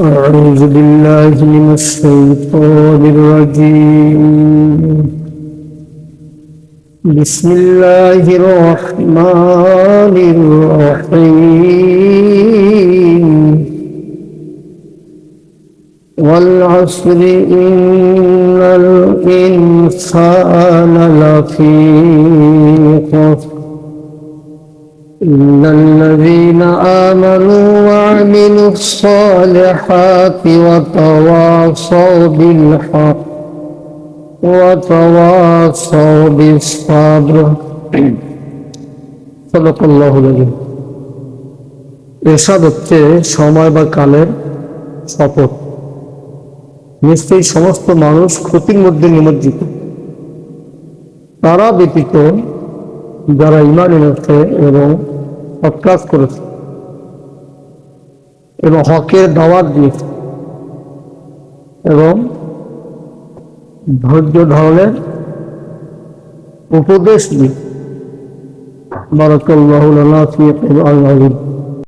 أعوذ بالله من الشيطان الرجيم. بسم الله الرحمن الرحيم. والعصر إن الإنسان لفي إلا الذين آمنوا وعملوا الصالحات وتواصوا بالحق وتواصوا بالصبر صدق الله العظيم এরশাদ হচ্ছে সময় বা কালের শপথ নিশ্চয়ই সমস্ত মানুষ ক্ষতির মধ্যে নিমজ্জিত তারা ব্যতীত যারা ইমান এনেছে এবং সৎকাজ করেছে। এবং হকের দাওয়াত দিয়েছে। এবং ধৈর্য ধরনের উপদেশ দিয়েছে। বারাকাল্লাহু লানা ফি কুরআনিল আযীম